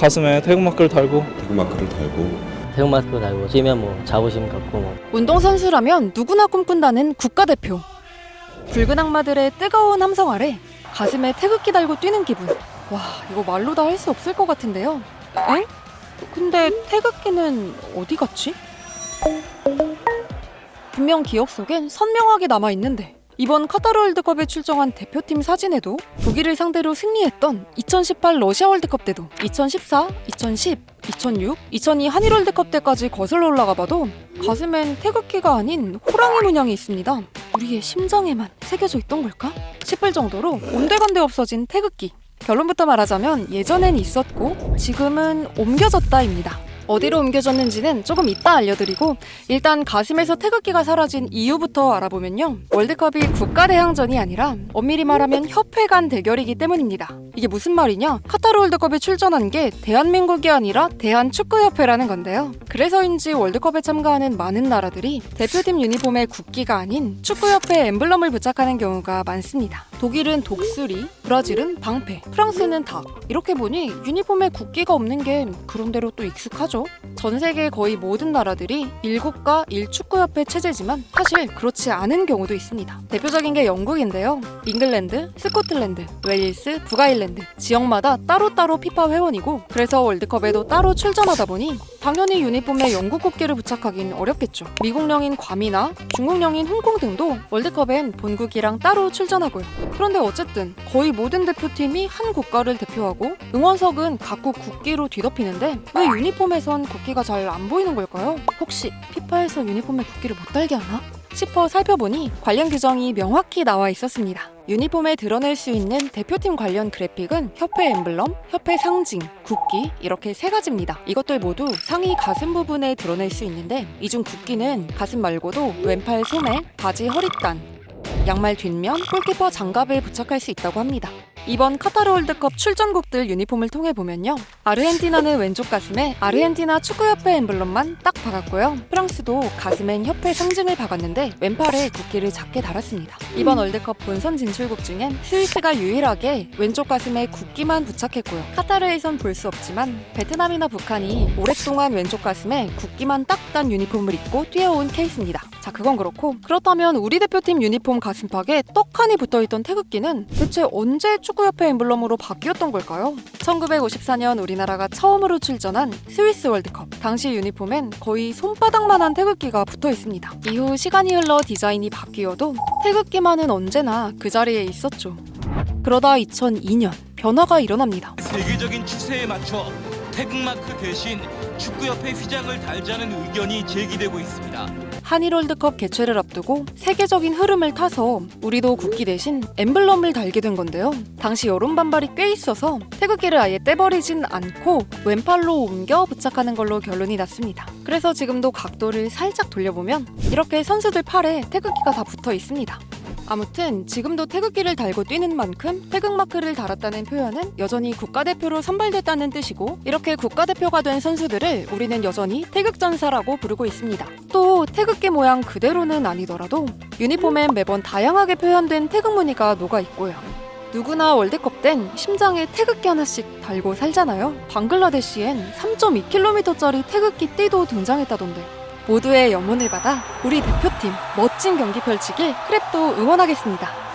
가슴에 태극마크를 달고 태극마크를 달고 태극마크 달고 뛰면 뭐 자부심 갖고 뭐 운동선수라면 누구나 꿈꾼다는 국가대표. 붉은 악마들의 뜨거운 함성 아래 가슴에 태극기 달고 뛰는 기분. 와, 이거 말로 다 할 수 없을 것 같은데요. 엥? 근데 태극기는 어디 갔지? 분명 기억 속엔 선명하게 남아 있는데 이번 카타르 월드컵에 출정한 대표팀 사진에도 독일을 상대로 승리했던 2018 러시아 월드컵 때도 2014, 2010, 2006, 2002 한일 월드컵 때까지 거슬러 올라가 봐도 가슴엔 태극기가 아닌 호랑이 문양이 있습니다. 우리의 심장에만 새겨져 있던 걸까? 싶을 정도로 온데간데 없어진 태극기. 결론부터 말하자면 예전엔 있었고 지금은 옮겨졌다입니다. 어디로 옮겨졌는지는 조금 이따 알려드리고 일단 가슴에서 태극기가 사라진 이유부터 알아보면요. 월드컵이 국가 대항전이 아니라 엄밀히 말하면 협회 간 대결이기 때문입니다. 이게 무슨 말이냐? 카타르 월드컵에 출전한 게 대한민국이 아니라 대한축구협회라는 건데요. 그래서인지 월드컵에 참가하는 많은 나라들이 대표팀 유니폼에 국기가 아닌 축구협회 엠블럼을 부착하는 경우가 많습니다. 독일은 독수리, 브라질은 방패, 프랑스는 닭. 이렇게 보니 유니폼에 국기가 없는 게 그런대로 또 익숙하죠. 전 세계 거의 모든 나라들이 일국가 일축구협회 체제지만 사실 그렇지 않은 경우도 있습니다. 대표적인 게 영국인데요. 잉글랜드, 스코틀랜드, 웨일스, 북아일랜드 지역마다 따로따로 피파 회원이고 그래서 월드컵에도 따로 출전하다 보니 당연히 유니폼에 영국 국기를 부착하긴 어렵겠죠. 미국령인 괌이나 중국령인 홍콩 등도 월드컵엔 본국이랑 따로 출전하고요. 그런데 어쨌든 거의 모든 대표팀이 한 국가를 대표하고 응원석은 각국 국기로 뒤덮이는데 왜 유니폼에선 국기가 잘 안 보이는 걸까요? 혹시 피파에서 유니폼에 국기를 못 달게 하나? 싶어 살펴보니 관련 규정이 명확히 나와 있었습니다. 유니폼에 드러낼 수 있는 대표팀 관련 그래픽은 협회 엠블럼, 협회 상징, 국기 이렇게 세 가지입니다. 이것들 모두 상의 가슴 부분에 드러낼 수 있는데 이 중 국기는 가슴 말고도 왼팔 소매, 바지 허리단, 양말 뒷면, 골키퍼 장갑에 부착할 수 있다고 합니다. 이번 카타르 월드컵 출전국들 유니폼을 통해 보면요. 아르헨티나는 왼쪽 가슴에 아르헨티나 축구협회 엠블럼만 딱 박았고요. 프랑스도 가슴엔 협회 상징을 박았는데 왼팔에 국기를 작게 달았습니다. 이번 월드컵 본선 진출국 중엔 스위스가 유일하게 왼쪽 가슴에 국기만 부착했고요. 카타르에선 볼 수 없지만 베트남이나 북한이 오랫동안 왼쪽 가슴에 국기만 딱 단 유니폼을 입고 뛰어온 케이스입니다. 자, 그건 그렇고 그렇다면 우리 대표팀 유니폼 가슴팍에 떡하니 붙어있던 태극기는 대체 언제 축구협회 엠블럼으로 바뀌었던 걸까요? 1954년 우리나라가 처음으로 출전한 스위스 월드컵. 당시 유니폼엔 거의 손바닥만한 태극기가 붙어 있습니다. 이후 시간이 흘러 디자인이 바뀌어도 태극기만은 언제나 그 자리에 있었죠. 그러다 2002년 변화가 일어납니다. 세계적인 추세에 맞춰 태극마크 대신 축구협회 휘장을 달자는 의견이 제기되고 있습니다. 한일 월드컵 개최를 앞두고 세계적인 흐름을 타서 우리도 국기 대신 엠블럼을 달게 된 건데요. 당시 여론 반발이 꽤 있어서 태극기를 아예 떼버리진 않고 왼팔로 옮겨 부착하는 걸로 결론이 났습니다. 그래서 지금도 각도를 살짝 돌려보면 이렇게 선수들 팔에 태극기가 다 붙어 있습니다. 아무튼 지금도 태극기를 달고 뛰는 만큼 태극마크를 달았다는 표현은 여전히 국가대표로 선발됐다는 뜻이고 이렇게 국가대표가 된 선수들을 우리는 여전히 태극전사라고 부르고 있습니다. 또 태극기 모양 그대로는 아니더라도 유니폼엔 매번 다양하게 표현된 태극 무늬가 녹아 있고요. 누구나 월드컵 땐 심장에 태극기 하나씩 달고 살잖아요. 방글라데시엔 3.2km짜리 태극기 띠도 등장했다던데. 모두의 영혼을 받아 우리 대표팀 멋진 경기 펼치길 크랩도 응원하겠습니다.